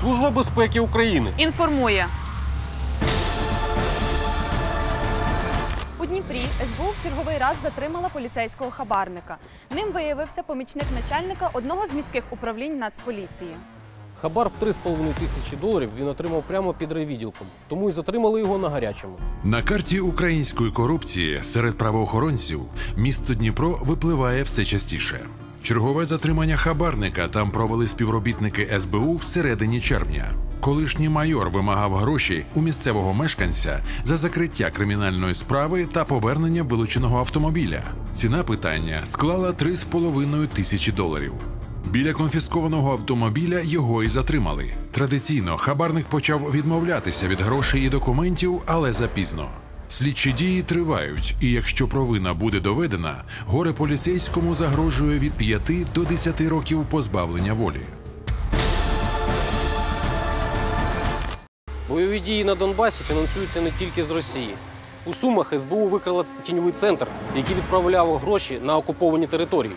Служба безпеки України. Інформує. У Дніпрі СБУ в черговий раз затримала поліцейського хабарника. Ним виявився помічник начальника одного з міських управлінь Нацполіції. Хабар в 3,5 тисячі доларів він отримав прямо під райвідділком, тому і затримали його на гарячому. На карті української корупції серед правоохоронців місто Дніпро випливає все частіше. Чергове затримання хабарника там провели співробітники СБУ всередині червня. Колишній майор вимагав гроші у місцевого мешканця за закриття кримінальної справи та повернення вилученого автомобіля. Ціна питання склала 3,5 тисячі доларів. Біля конфіскованого автомобіля його і затримали. Традиційно хабарник почав відмовлятися від грошей і документів, але запізно. Слідчі дії тривають, і якщо провина буде доведена, горе поліцейському загрожує від 5 до 10 років позбавлення волі. Бойові дії на Донбасі фінансуються не тільки з Росії. У Сумах СБУ викрила тіньовий центр, який відправляв гроші на окуповані території.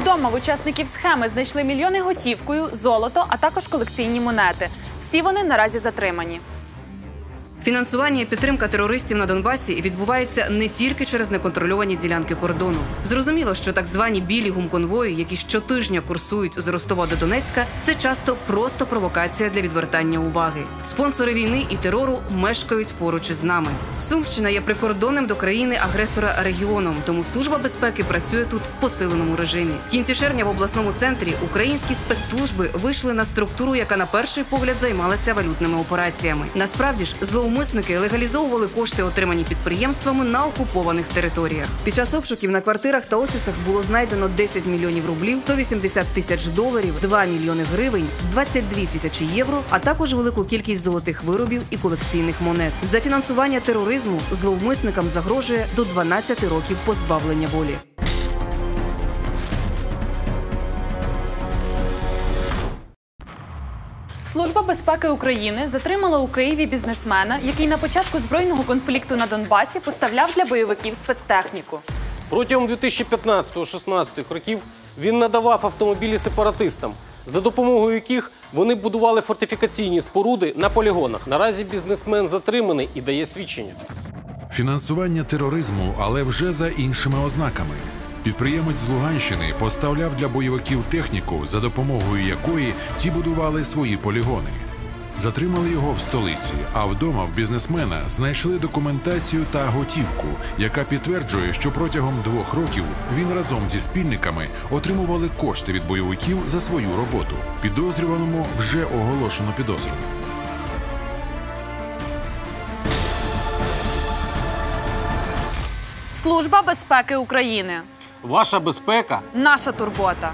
Вдома в учасників схеми знайшли мільйони готівкою, золото, а також колекційні монети. Всі вони наразі затримані. Фінансування і підтримка терористів на Донбасі відбувається не тільки через неконтрольовані ділянки кордону. Зрозуміло, що так звані білі гумконвої, які щотижня курсують з Ростова до Донецька, це часто просто провокація для відвертання уваги. Спонсори війни і терору мешкають поруч із нами. Сумщина є прикордонним до країни агресора регіоном, тому служба безпеки працює тут в посиленому режимі. В кінці червня в обласному центрі українські спецслужби вийшли на структуру, яка на перший погляд займалася валютними операціями. Насправді ж зловмисники легалізовували кошти, отримані підприємствами на окупованих територіях. Під час обшуків на квартирах та офісах було знайдено 10 мільйонів рублів, 180 тисяч доларів, 2 мільйони гривень, 22 тисячі євро, а також велику кількість золотих виробів і колекційних монет. За фінансування тероризму зловмисникам загрожує до 12 років позбавлення волі. Служба безпеки України затримала у Києві бізнесмена, який на початку збройного конфлікту на Донбасі поставляв для бойовиків спецтехніку. Протягом 2015-16 років він надавав автомобілі сепаратистам, за допомогою яких вони будували фортифікаційні споруди на полігонах. Наразі бізнесмен затриманий і дає свідчення. Фінансування тероризму, але вже за іншими ознаками. Підприємець з Луганщини поставляв для бойовиків техніку, за допомогою якої ті будували свої полігони. Затримали його в столиці, а вдома в бізнесмена знайшли документацію та готівку, яка підтверджує, що протягом двох років він разом зі спільниками отримували кошти від бойовиків за свою роботу. Підозрюваному вже оголошено підозру. Служба безпеки України. Ваша безпека. Наша турбота.